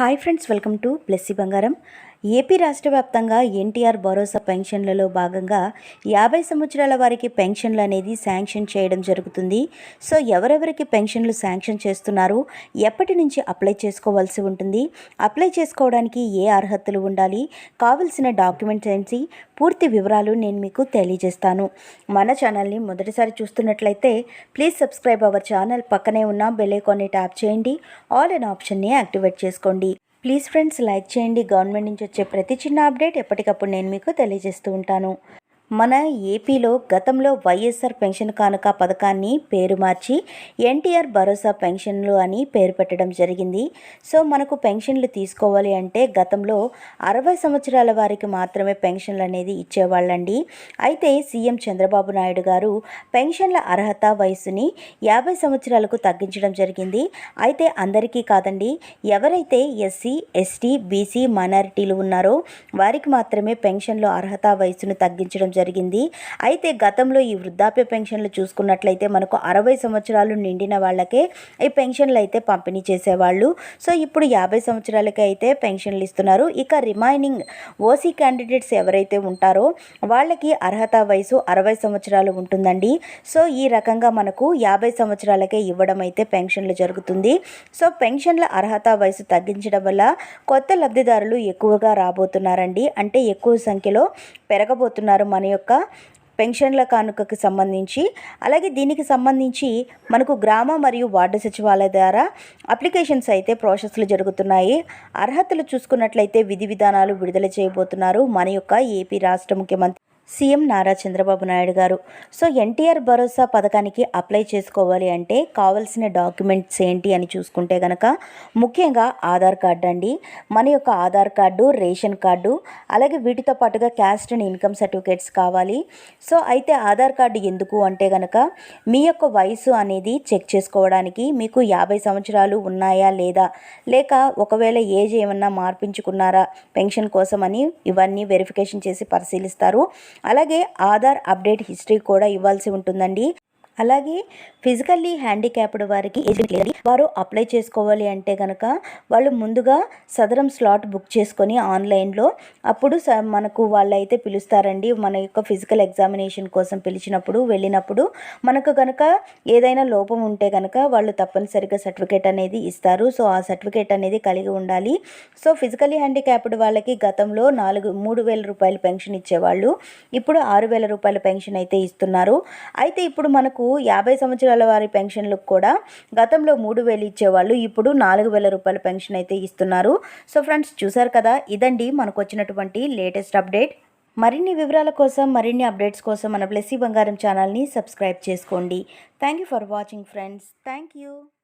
Hi friends welcome to Blessy Bangaram. AP రాష్ట్ర వ్యాప్తంగా ఎన్టీఆర్ భరోసా పెన్షన్లలో భాగంగా యాభై సంవత్సరాల వారికి పెన్షన్లు అనేది శాంక్షన్ చేయడం జరుగుతుంది. సో ఎవరెవరికి పెన్షన్లు శాంక్షన్ చేస్తున్నారు? ఎప్పటి నుంచి అప్లై చేసుకోవాల్సి ఉంటుంది? అప్లై చేసుకోవడానికి ఏ అర్హతలు ఉండాలి? కావలసిన డాక్యుమెంట్స్ ఏంటి? పూర్తి వివరాలు నేను మీకు తెలియజేస్తాను. మన ఛానల్ని మొదటిసారి చూస్తున్నట్లయితే ప్లీజ్ సబ్స్క్రైబ్ అవర్ ఛానల్ పక్కనే ఉన్న బెల్ ఐకాన్ని ట్యాప్ చేయండి. ఆల్ అన్ ఆప్షన్ని యాక్టివేట్ చేసుకోండి. ప్లీజ్ ఫ్రెండ్స్ లైక్ చేయండి. గవర్నమెంట్ నుంచి వచ్చే ప్రతి చిన్న అప్డేట్ ఎప్పటికప్పుడు నేను మీకు తెలియజేస్తూ ఉంటాను. మన ఏపీలో గతంలో వైఎస్ఆర్ పెన్షన్ కానుక పథకాన్ని పేరు మార్చి ఎన్టీఆర్ భరోసా పెన్షన్లు అని పేరు పెట్టడం జరిగింది. సో మనకు పెన్షన్లు తీసుకోవాలి అంటే గతంలో అరవై సంవత్సరాల వారికి మాత్రమే పెన్షన్లు అనేది ఇచ్చేవాళ్ళండి. అయితే సీఎం చంద్రబాబు నాయుడు గారు పెన్షన్ల అర్హత వయసుని యాభై సంవత్సరాలకు తగ్గించడం జరిగింది. అయితే అందరికీ కాదండి ఎవరైతే ఎస్సీ ఎస్టీ బీసీ మైనారిటీలు ఉన్నారో వారికి మాత్రమే పెన్షన్లో అర్హత వయసును తగ్గించడం జరిగింది. అయితే గతంలో ఈ వృద్ధాప్య పెన్షన్లు చూసుకున్నట్లయితే మనకు అరవై సంవత్సరాలు నిండిన వాళ్ళకే ఈ పెన్షన్లు అయితే పంపిణీ చేసేవాళ్ళు. సో ఇప్పుడు యాభై సంవత్సరాలకే అయితే పెన్షన్లు ఇస్తున్నారు. ఇక రిమైనింగ్ ఓసీ క్యాండిడేట్స్ ఎవరైతే ఉంటారో వాళ్ళకి అర్హత వయసు అరవై సంవత్సరాలు ఉంటుందండి. సో ఈ రకంగా మనకు యాభై సంవత్సరాలకే ఇవ్వడం అయితే పెన్షన్లు జరుగుతుంది. సో పెన్షన్ల అర్హత వయసు తగ్గించడం వల్ల కొత్త లబ్ధిదారులు ఎక్కువగా రాబోతున్నారండి. అంటే ఎక్కువ సంఖ్యలో పెరగబోతున్నారు మన యొక్క పెన్షన్ల కానుకకు సంబంధించి అలాగే దీనికి సంబంధించి మనకు గ్రామ మరియు వార్డు సచివాలయ ద్వారా అప్లికేషన్స్ అయితే ప్రాసెస్లు జరుగుతున్నాయి. అర్హతలు చూసుకున్నట్లయితే విధి విధానాలు విడుదల చేయబోతున్నారు. మన యొక్క ఏపీ రాష్ట్ర ముఖ్యమంత్రి సీఎం నారా చంద్రబాబు నాయుడు గారు. సో ఎన్టీఆర్ భరోసా పథకానికి అప్లై చేసుకోవాలి అంటే కావాల్సిన డాక్యుమెంట్స్ ఏంటి అని చూసుకుంటే కనుక ముఖ్యంగా ఆధార్ కార్డు అండి మన యొక్క ఆధార్ కార్డు రేషన్ కార్డు అలాగే వీటితో పాటుగా క్యాస్ట్ అండ్ ఇన్కమ్ సర్టిఫికేట్స్ కావాలి. సో అయితే ఆధార్ కార్డు ఎందుకు అంటే కనుక మీ యొక్క వయసు అనేది చెక్ చేసుకోవడానికి మీకు యాభై సంవత్సరాలు ఉన్నాయా లేదా? లేక ఒకవేళ ఏజ్ ఏమన్నా మార్పించుకున్నారా? పెన్షన్ కోసం అని ఇవన్నీ వెరిఫికేషన్ చేసి పరిశీలిస్తారు. అలాగే ఆధార్ అప్డేట్ హిస్టరీ కూడా ఇవ్వాల్సి ఉంటుందండి. అలాగే ఫిజికల్లీ హ్యాండిక్యాప్డ్ వారికి వారు అప్లై చేసుకోవాలి అంటే కనుక వాళ్ళు ముందుగా సదరం స్లాట్ బుక్ చేసుకొని ఆన్లైన్లో అప్పుడు స మనకు వాళ్ళైతే పిలుస్తారండి. మన యొక్క ఫిజికల్ ఎగ్జామినేషన్ కోసం పిలిచినప్పుడు వెళ్ళినప్పుడు మనకు కనుక ఏదైనా లోపం ఉంటే కనుక వాళ్ళు తప్పనిసరిగా సర్టిఫికేట్ అనేది ఇస్తారు. సో ఆ సర్టిఫికేట్ అనేది కలిగి ఉండాలి. సో ఫిజికలీ హ్యాండిక్యాప్డ్ వాళ్ళకి గతంలో నాలుగు మూడు వేల రూపాయల పెన్షన్ ఇచ్చేవాళ్ళు. ఇప్పుడు ఆరు వేల రూపాయల పెన్షన్ అయితే ఇస్తున్నారు. అయితే ఇప్పుడు మనకు యాభై సంవత్సరాల వారి పెన్షన్లకు కూడా గతంలో మూడు వేలు ఇచ్చేవాళ్ళు ఇప్పుడు నాలుగు వేల రూపాయల పెన్షన్ అయితే ఇస్తున్నారు. సో ఫ్రెండ్స్ చూసారు కదా? ఇదండి మనకు వచ్చినటువంటి లేటెస్ట్ అప్డేట్. మరిన్ని వివరాల కోసం మరిన్ని అప్డేట్స్ కోసం మన బ్లెస్సీ బంగారం ఛానల్ని సబ్స్క్రైబ్ చేసుకోండి. Thank you for watching friends. Thank you